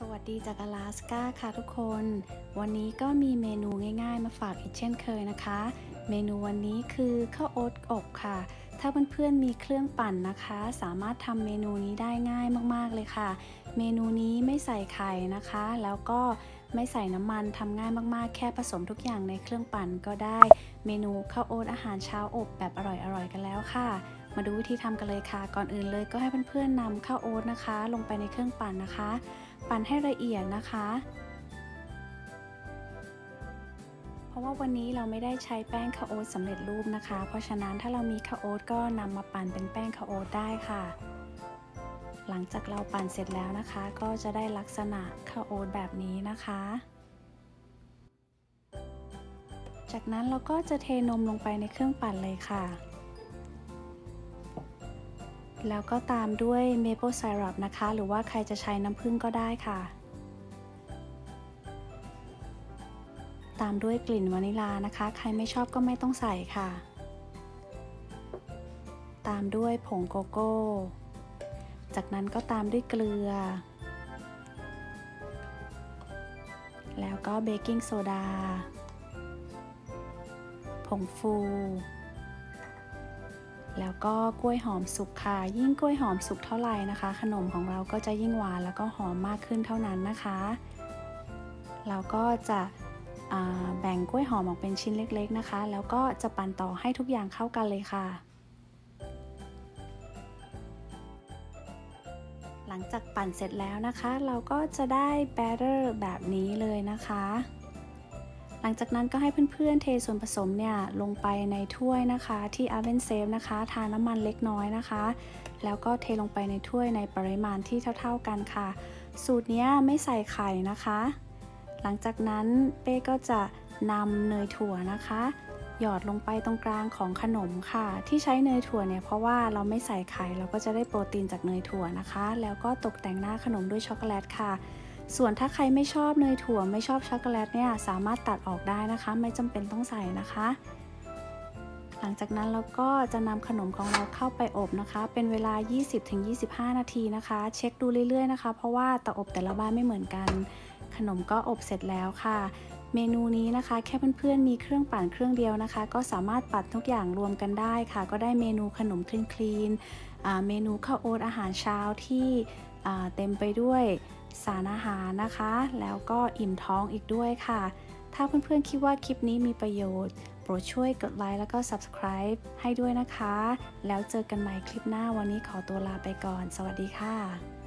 สวัสดีจากอลาสก้าค่ะทุกคน วันนี้ก็มีเมนูง่ายๆ มาฝากอีกเช่นเคยนะคะ เมนูวันนี้คือข้าวโอ๊ตอบค่ะ ถ้าเพื่อนๆมีเครื่องปั่นนะคะ สามารถทำเมนูนี้ได้ง่ายมากๆเลยค่ะ เมนูนี้ไม่ใส่ไข่นะคะ แล้วก็ไม่ใส่น้ำมันทำง่ายมากๆ แค่ผสมทุกอย่างในเครื่องปั่นก็ได้ เมนูข้าวโอ๊ตอาหารเช้าอบแบบอร่อยๆกันแล้วค่ะมาดูวิธีทำกันเลยค่ะ ก่อนอื่นเลยก็ให้เพื่อนๆนำข้าวโอ๊ตนะคะ ลงไปในเครื่องปั่นนะคะ ปั่นให้ละเอียดนะคะ เพราะว่าวันนี้เราไม่ได้ใช้แป้งข้าวโอ๊ตสำเร็จรูปนะคะ เพราะฉะนั้นถ้าเรามีข้าวโอ๊ตก็นำมาปั่นเป็นแป้งข้าวโอ๊ตได้ค่ะ หลังจากเราปั่นเสร็จแล้วนะคะ ก็จะได้ลักษณะข้าวโอ๊ตแบบนี้นะคะ จากนั้นเราก็จะเทนมลงไปในเครื่องปั่นเลยค่ะ แล้วก็ตามด้วยเมเปิลไซรัปนะคะ หรือว่าใครจะใช้น้ำผึ้งก็ได้ค่ะ ตามด้วยกลิ่นวานิลานะคะ ใครไม่ชอบก็ไม่ต้องใส่ค่ะ ตามด้วยผงโกโก้ จากนั้นก็ตามด้วยเกลือ แล้วก็เบกกิ้งโซดา ผงฟู แล้วก็กล้วยหอมสุกค่ะ ยิ่งกล้วยหอมสุกเท่าไหร่นะคะ ขนมของเราก็จะยิ่งหวานแล้วก็หอมมากขึ้นเท่านั้นนะคะ เราก็จะแบ่งกล้วยหอมออกเป็นชิ้นเล็กๆนะคะ แล้วก็จะปั่นต่อให้ทุกอย่างเข้ากันเลยค่ะ หลังจากปั่นเสร็จแล้วนะคะ เราก็จะได้แบตเตอร์แบบนี้เลยนะคะ หลังจากนั้นก็ให้เพื่อนๆเทส่วนผสมเนี่ยลงไปในถ้วยนะคะที่ Oven Safe นะคะทาน้ำมันเล็กน้อยนะคะ แล้วก็เทลงไปในถ้วยในปริมาณที่เท่า ๆกันค่ะ สูตรนี้ไม่ใส่ไข่นะคะ หลังจากนั้นเป้ก็จะนำเนยถั่วนะคะ หยอดลงไปตรงกลางของขนมค่ะ ที่ใช้เนยถั่วเนี่ยเพราะว่าเราไม่ใส่ไข่เราก็จะได้โปรตีนจากเนยถั่วนะคะ แล้วก็ตกแต่งหน้าขนมด้วยช็อกโกแลตค่ะ ส่วนถ้าใครไม่ชอบเนยถั่วไม่ชอบช็อกโกแลตเนี่ยสามารถตัดออกได้นะคะ ไม่จำเป็นต้องใส่นะคะ หลังจากนั้นเราก็จะนำขนมของเราเข้าไปอบนะคะ เป็นเวลา 20-25 นาทีนะคะ เช็คดูเรื่อยๆนะคะ เพราะว่าเตาอบแต่ละบ้านไม่เหมือนกัน ขนมก็อบเสร็จแล้วค่ะเมนูนี้นะคะแค่เพื่อนๆมีเครื่องปั่นเครื่องเดียวนะคะ ก็สามารถปัดทุกอย่างรวมกันได้ค่ะ ก็ได้เมนูขนมคลีนๆเมนูข้าวโอ๊ตอาหารเช้าที่เต็มไปด้วย สารอาหารนะคะ แล้วก็อิ่มท้องอีกด้วยค่ะ ถ้าเพื่อนๆคิดว่าคลิปนี้มีประโยชน์ โปรดช่วยกดไลค์แล้วก็ subscribe ให้ด้วยนะคะ แล้วเจอกันใหม่คลิปหน้าวันนี้ขอตัวลาไปก่อน สวัสดีค่ะ